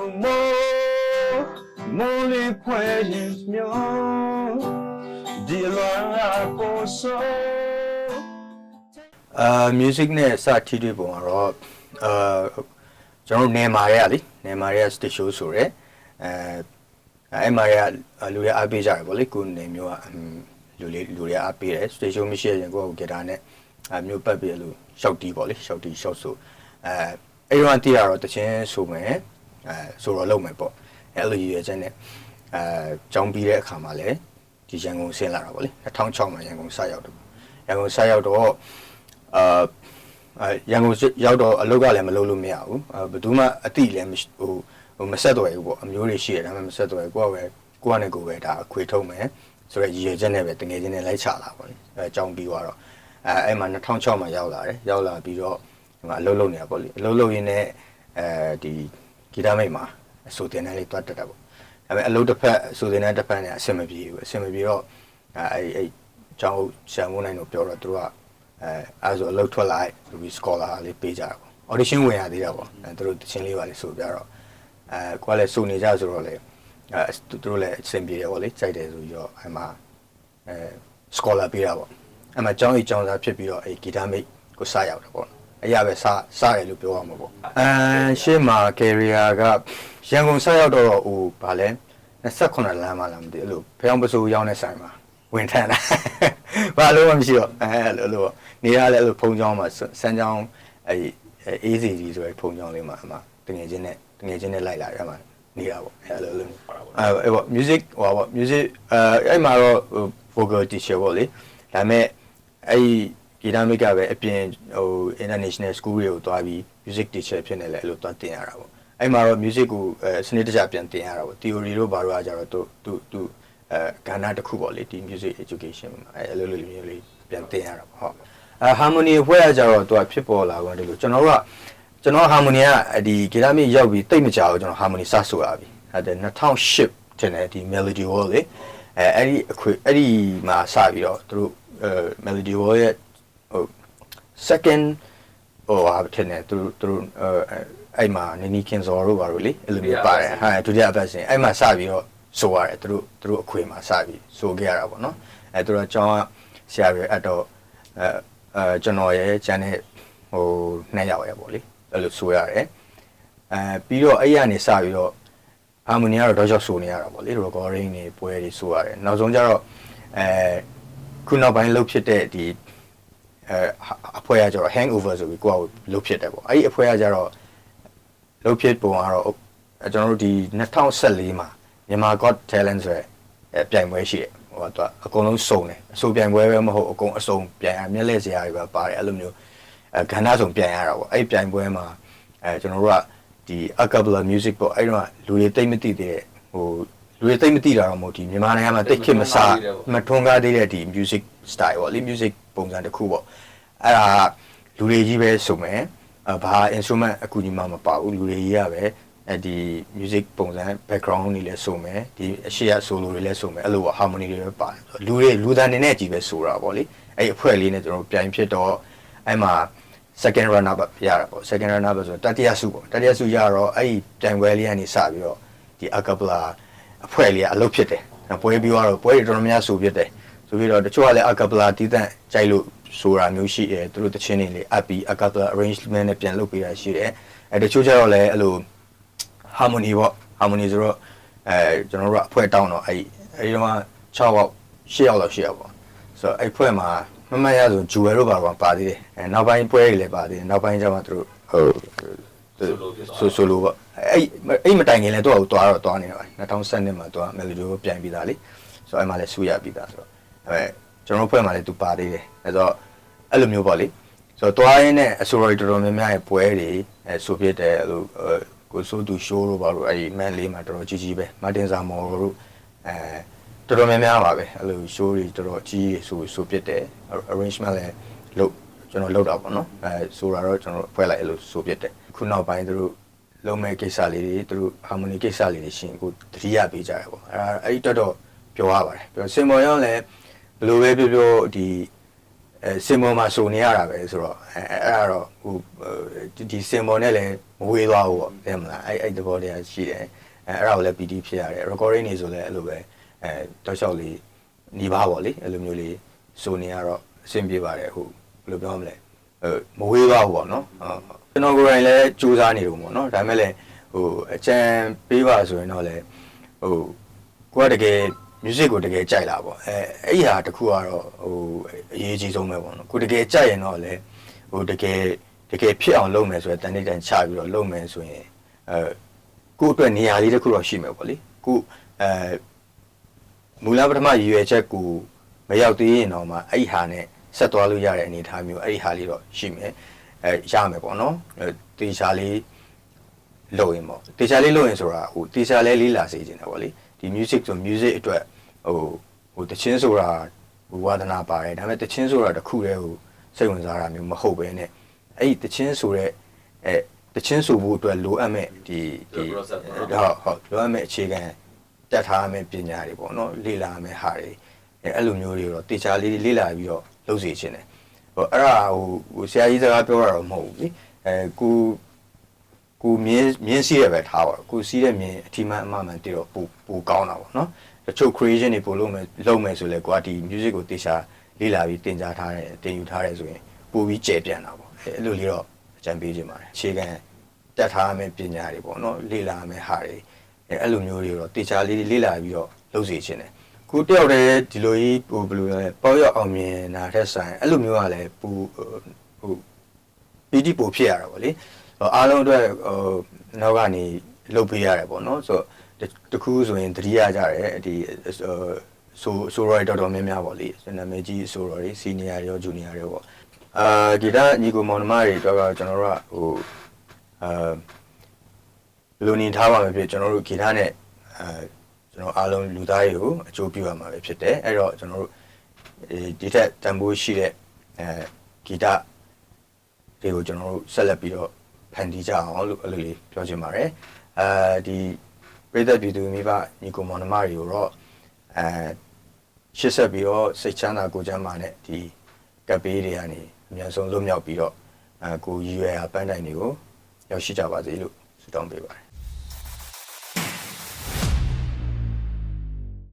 မိုးမိုးလေးခွဲရင်မျောဒီလွမ်းလာပေါ်ဆိုအာ music နဲ့စထီတွေပုံကတော့အာကျွန်တော်တို့နေမာရလေနေမာရ stage show ဆိုရဲအဲအဲ့မာရလူရအားပေးကြတယ်ဗောလေကိုနေမျိုးကလူလေးလူတွေအားပေးတယ် stage show မရှိရင်ကိုယ့်ကိုဂီတာနဲ့အမျိုးပတ်ပြီးလို့ရှောက်တီးဗောလေရှောက်တီးရှောက်ဆိုအဲအဲ့တော့တီးရတော့တချင်းဆိုမယ် အဲဆိုတော့လုပ်မယ်ပေါ့အဲ့လိုရည်ရွယ်ချက်နဲ့အဲကြောင်းပြီးတဲ့အခါမှာလည်းဒီရန်ကုန်ဆင်းလာတာဗောလေ2006မှာရန်ကုန်စရောက်တယ်ရန်ကုန်စရောက်တော့အာအဲရန်ကုန်ရောက်တော့အလုပ်ကလည်းမလုပ်လို့မရဘူးအဲဘယ်သူမှအတိလည်းမရှိဟိုဟိုမဆက်တော့ဘူးပေါ့အမျိုးတွေရှိတယ်ဒါပေမဲ့မဆက်တော့ဘူးကိုကပဲကိုကနဲ့ကိုပဲဒါအခွေထုတ်မယ်ဆိုတော့ရည်ရွယ်ချက်နဲ့ပဲတငယ်ချင်းနဲ့လိုက်ချလာပါလေအဲအကြောင်းပြီးသွားတော့အဲအဲ့မှာ2006မှာရောက်လာတယ်ရောက်လာပြီးတော့ဒီမှာအလုပ်လုပ်နေတာပေါ့လေအလုပ်လုပ်ရင်းနဲ့အဲဒီ ဂီတမိတ်မှာအဆိုတင်တန်းလေးတွတ်တက်တာပေါ့ဒါပေမဲ့အလုပ်တစ်ဖက်အဆိုတင်တန်းတစ်ဖက်နဲ့အဆင်မပြေဘူးအဆင်မပြေတော့အဲအဲ့အဲ့အကြောင်းဆံမိုးနိုင်တို့ပြောတော့သူတို့ကအဲအဲဆိုအလုပ်ထွက်လာပြီး scholar လေးပေးကြတာပေါ့ audition ဝင်ရသေးတာပေါ့အဲသူတို့တချင်းလေးပါလေဆိုပြတော့အဲကိုကလည်းစုနေကြဆိုတော့လေအဲသူတို့လည်းအဆင်ပြေတယ်ပေါ့လေကြိုက်တယ်ဆိုပြီးတော့အဲမှာအဲ scholar ပေးတာပေါ့အဲမှာကျောင်းကြီးကျောင်းသားဖြစ်ပြီးတော့အဲဂီတမိတ်ကိုစရောက်တယ်ပေါ့ အရာပဲစစတယ်လို့ပြောရမှာပေါ့အဲရှေ့မှာ career ကရန်ကုန်စရောက်တော့ဟိုဗာလဲ28လမ်းမှလားမသိဘူးအဲ့လိုဖျောင်းပစိုးရောက်တဲ့ဆိုင်မှာဝင်ထမ်းတာဘာလို့မှမရှိတော့အဲအဲ့လိုလိုနေရလဲအဲ့လိုဖုံချောင်းမှာစမ်းချောင်းအဲအေးစီကြီးဆိုရယ်ဖုံချောင်းလေးမှာအမှတငယ်ချင်းနဲ့တငယ်ချင်းနဲ့လိုက်လာတယ်အမှနေတာပေါ့အဲ့လိုလိုအဲအဲ့ပေါ့ music ဟိုပေါ့ music အဲအဲ့မှာတော့ vocal teacher ပေါ့လေဒါပေမဲ့အဲ့ ဂီတမိတ်ကပဲအပြင်ဟို international school တွေကိုတွားပြီး music teacher ဖြစ်နေလဲအဲ့လိုတွားတင်ရတာပေါ့အဲ့မှာတော့ music ကိုအဲစနစ်တကျပြန်တင်ရတာပေါ့ theory တို့ဘာလို့အားကြတော့သူသူသူအဲကဏ္ဍတစ်ခုပေါ့လေဒီ music education မှာအဲအဲ့လိုလိုမျိုးလေးပြန်တင်ရတာပေါ့ဟုတ်အဲ harmony အဖွဲ့ကကြတော့သူကဖြစ်ပေါ်လာကုန်တယ်လို့ကျွန်တော်တို့ကကျွန်တော် harmony ကဒီဂီတမိတ်ရောက်ပြီးတိတ်မကြဘူးကျွန်တော် harmony စဆိုရပြီအဲ့ဒါ2008တင်တယ်ဒီ melody wall လေအဲအဲ့ဒီအခွေအဲ့ဒီမှာစပြီးတော့သူတို့အဲ melody wall ရဲ့ ဟို second ဟိုဟာဖြစ်နေသူတို့သူတို့အဲအဲ့မှာနင်းနီခင်စော်တို့ဘာလို့လေအဲ့လိုမျိုးပါတယ်ဟာဒုတိယအပတ်စဉ်အဲ့မှာစပြီးတော့ဆိုရတယ်သူတို့သူတို့အခွေမှာစပြီးဆိုခဲ့ရတာပေါ့နော်အဲသူတို့အကြောင်းဆရာတွေအဲ့တော့အဲအဲကျွန်တော်ရဲ့ကျန်တဲ့ဟိုနှစ်ယောက်ရဲ့ပေါ့လေအဲ့လိုဆိုရတယ်အဲပြီးတော့အဲ့ရနေစပြီးတော့ဟာမိုနီကတော့တော့ကြောက်ဆိုနေရတာပေါ့လေ recording တွေပွဲတွေဆိုရတယ်နောက်ဆုံးကျတော့အဲခုနောက်ပိုင်းလှုပ်ဖြစ်တဲ့ဒီ အဲအဖွဲ့ကကျတော့ hangover ဆိုပြီးကိုယ့်အကိုလှုပ်ဖြစ်တယ်ပေါ့အဲ့ဒီအဖွဲ့ကကျတော့လှုပ်ဖြစ်ပုံကတော့ကျွန်တော်တို့ဒီ2014မှာမြန်မာ Got Talent ဆိုရယ်အဲပြိုင်ပွဲရှိတယ်ဟိုကတော့အကုန်လုံးစုံတယ်အစိုးပြိုင်ပွဲပဲမဟုတ်အကုန်အစုံပြိုင်ရမျက်လက်စရာတွေပဲပါတယ်အဲ့လိုမျိုးအဲကဏ္ဍစုံပြိုင်ရတာပေါ့အဲ့ဒီပြိုင်ပွဲမှာအဲကျွန်တော်တို့ကဒီ a cappella music ပေါ့အဲ့တော့လူတွေတိတ်မသိသေးတဲ့ဟို လူတွေတိတ်မသိတာတော့မဟုတ်ဒီမြန်မာနိုင်ငံမှာတိတ်ခစ်မစားမထွန်းကားသေးတဲ့ဒီ music style ပေါ့လေ music ပုံစံတစ်ခုပေါ့အဲ့ဒါလူတွေကြီးပဲဆိုမယ်အဘာ instrument အကူကြီးမှမပါဘူးလူတွေကြီးရပဲအဲဒီ music ပုံစံ background တွေလည်းဆိုမယ်ဒီအရှိရ solo တွေလည်းဆိုမယ်အဲ့လိုပေါ့ harmony တွေပဲပါတယ်လူတွေလူသားနေနဲ့ကြီးပဲဆိုတာပေါ့လေအဲ့ဒီအဖွဲ့လေးနဲ့ကျွန်တော်ပြိုင်ဖြစ်တော့အဲ့မှာ second runner up ရတာပေါ့ second runner up ဆိုတော့တတိယဆုပေါ့တတိယဆုရတော့အဲ့ဒီပြိုင်ပွဲလေးကနေစပြီးတော့ဒီ a cappella အဖွဲ့လေးကအလုပ်ဖြစ်တယ်ပွဲပြီးတော့ပွဲတွေတော်တော်များဆိုဖြစ်တယ်ဆိုပြီးတော့တချို့ကလည်း a cappella တီးတန့်ကြိုက်လို့ဆိုတာမျိုးရှိတယ်သူတို့တချင်းတွေလေးအပ်ပြီး a cappella arrangement နဲ့ပြန်လုပ်ပေးတာရှိတယ်အဲတချို့ကျတော့လည်းအဲ့လို harmony ပေါ့ harmony ဆိုတော့အဲကျွန်တော်တို့ကအဖွဲ့တောင်းတော့အဲ့အဲဒီတော့6ယောက်10ယောက်လောက်ရှိရပေါ့ဆိုတော့အဲ့ဖွဲ့မှာမမရဆိုဂျူဝဲတို့ပါတော့ပါသေးတယ်အဲနောက်ပိုင်းပွဲတွေလည်းပါသေးတယ်နောက်ပိုင်းကျမှသူတို့ဟို ဆိုဆိုလိုပေါ့အဲ့အဲ့မတိုင်ခင်လည်းသူ့ကိုသွားတော့သွားနေတော့2012မှာသူက melody ကိုပြန်ပြီးသားလေဆိုတော့အဲ့မှာလည်းဆူရပြီးသားဆိုတော့အဲကျွန်တော်တို့ဖွဲ့မှာလည်းသူပါသေးတယ်အဲဆိုတော့အဲ့လိုမျိုးပေါ့လေဆိုတော့တွားရင်းနဲ့အဆိုတော်တော်များများရဲ့ပွဲတွေအဲဆိုဖြစ်တဲ့အဲ့လိုကိုစိုးသူရှိုးတို့ဘာလို့အဲ့ဒီမန်လေးမှာတော်တော်ကြီးကြီးပဲမာတင်စာမော်တို့အဲတော်တော်များများပါပဲအဲ့လိုရှိုးတွေတော်တော်ကြီးဆိုဆိုဖြစ်တယ် arrangement လည်းလုပ် ကျွန်တော်လုပ်တာပေါ့နော်အဲဆိုတာတော့ကျွန်တော်ဖွဲ့လိုက်အဲ့လိုဆိုဖြစ်တယ်ခုနောက်ပိုင်းသူတို့လုံးမဲ့ကိစ္စလေးတွေသူတို့ harmony ကိစ္စလေးတွေရှင်ကိုတတိယပေးကြရပေါ့အဲအဲ့ဒီတော့တော့ပြောရပါတယ်ပြောစင်မော်ရောလည်းဘယ်လိုပဲပြောပြောဒီအဲစင်ပေါ်မှာစုံနေရတာပဲဆိုတော့အဲအဲ့အဲ့ဒါတော့ဟိုဒီဒီစင်ပေါ်နဲ့လည်းမဝေးသွားဘူးပေါ့သိမလားအဲ့အဲ့သဘောတရားရှိတယ်အဲအဲ့ဒါကိုလည်း PD ဖြစ်ရတယ် recording နေဆိုလည်းအဲ့လိုပဲအဲတောက်လျှောက်လေးညီပါပေါ့လေအဲ့လိုမျိုးလေးစုံနေရတော့အဆင်ပြေပါတယ်ဟိုဘ ယ်လိုပြောမလဲအဲမဝေးသွားဘူးပေါ့နော်ဟုတ်ကျွန်တော်ကိုယ်တိုင်လည်းစူးစမ်းနေတော့ပေါ့နော်ဒါပေမဲ့လည်းဟိုအချမ်းပေးပါဆိုရင်တော့လည်းဟိုကိုကတကယ် music ကိုတကယ်ကြိုက်လာပေါ့အဲအဲ့ဒီဟာတစ်ခုကတော့ဟိုအရေးကြီးဆုံးပဲပေါ့နော်ကိုတကယ်ကြိုက်ရင်တော့လေဟိုတကယ်တကယ်ဖြစ်အောင်လုပ်မယ်ဆိုရင်တန်တိတ်တန်ချပြီးတော့လုပ်မယ်ဆိုရင်အဲကိုယ့်အတွက်နေရာလေးတစ်ခုတော့ရှိမယ်ပေါ့လေကိုအဲမူလပထမရည်ရွယ်ချက်ကိုမရောက်သေးရင်တော့မှအဲ့ဒီဟာနဲ့ ဆက်သွားလို့ရတဲ့အနေအထားမျိုးအဲ့ဒီဟာလေးတော့ရှိမယ်အဲရမယ်ပေါ့နော်အဲတေချာလေးလုပ်ရင်ပေါ့တေချာလေးလုပ်ရင်ဆိုတာဟိုတေချာလေးလေးလာစေချင်တယ်ပေါ့လေဒီ music ဆို music အတွက်ဟိုဟိုတချင်းဆိုတာဟိုဝါသနာပါတယ်ဒါပေမဲ့တချင်းဆိုတာတစ်ခုတည်းဟိုစိတ်ဝင်စားတာမျိုးမဟုတ်ပဲနဲ့အဲ့ဒီတချင်းဆိုတဲ့အဲတချင်းဆိုဖို့အတွက်လိုအပ်မဲ့ဒီဒီဟုတ်ဟုတ်လိုအပ်မဲ့အခြေခံတက်ထားမဲ့ပညာတွေပေါ့နော်လေ့လာမဲ့ဟာတွေအဲအဲ့လိုမျိုးတွေတော့တေချာလေးလေ့လာပြီးတော့လုပ်စီခြင်းတယ်ဟိုအဲ့ဒါဟိုဟိုဆရာကြီးစကားပြောတာတော့မဟုတ်ဘူးလေအဲကိုကိုမြင်းမြင်းစီးရပဲထားပါတော့ကိုစီးတဲ့မြင်းအထီးမှန်အမှန်မှန်တည်တော့ပူပူကောင်းတာပေါ့နော်တချို့ creation တွေပို့လို့မယ်လုပ်မယ်ဆိုလဲကိုကဒီ music ကိုတေချာလေ့လာပြီးတင်ကြားထားတယ်တင်ယူထားတယ်ဆိုရင်ပိုပြီးကျယ်ပြန့်တာပေါ့အဲအဲ့လိုလေးတော့အကြံပေးခြင်းပါတယ်အခြေခံတက်ထားမယ့်ပညာတွေပေါ့နော်လေ့လာမယ့်ဟာတွေအဲအဲ့လိုမျိုးတွေတော့တေချာလေးလေ့လာပြီးတော့လုပ်စီခြင်းတယ် ကိုတယောက်တည်းဒီလိုကြီးဟိုဘယ်လိုလဲပေါ့ရောက်အောင်မြင်တာတဲ့ဆိုင်အဲ့လိုမျိုးကလည်းပူဟိုပီတိပိုဖြစ်ရတာပေါ့လေအားလုံးအတွက်ဟိုနောက်ကနေလုပ်ပေးရတယ်ပေါ့နော်ဆိုတော့တခုဆိုရင်တတိယကြတယ်ဒီဆိုဆိုရိုတော်တော်များများပေါ့လေနာမည်ကြီးဆိုရိုတွေစီနီယာတွေရောဂျူနီယာတွေပေါ့အာဂီတညီကိုမောင်နှမတွေတော့ကျွန်တော်တို့ကဟိုအာလူနေထားပါမယ်ဖြစ်ကျွန်တော်တို့ဂီတနဲ့အဲ ကျွန်တော်အားလုံးလူသားတွေကိုအကျိုးပြုရမှာပဲဖြစ်တယ်အဲ့တော့ကျွန်တော်တို့ဒီထက်တန်ဖိုးရှိတဲ့အဲဂီတတွေကိုကျွန်တော်တို့ဆက်လက်ပြီးတော့ဖန်တီးကြအောင်လို့အဲ့လိုလေးပြောချင်ပါတယ်အဲဒီပြည်သက်ပြည်သူမိဘညီကိုမောင်နှမတွေကိုတော့အဲရှစ်ဆက်ပြီးတော့စိတ်ချမ်းသာကိုယ်ချမ်းသာနဲ့ဒီကပ်ပေးတွေကနေအများဆုံးလွတ်မြောက်ပြီးတော့အဲကိုရည်ရွယ်ရာပန်းတိုင်တွေကိုရောက်ရှိကြပါစေလို့ဆုတောင်းပေးပါတယ်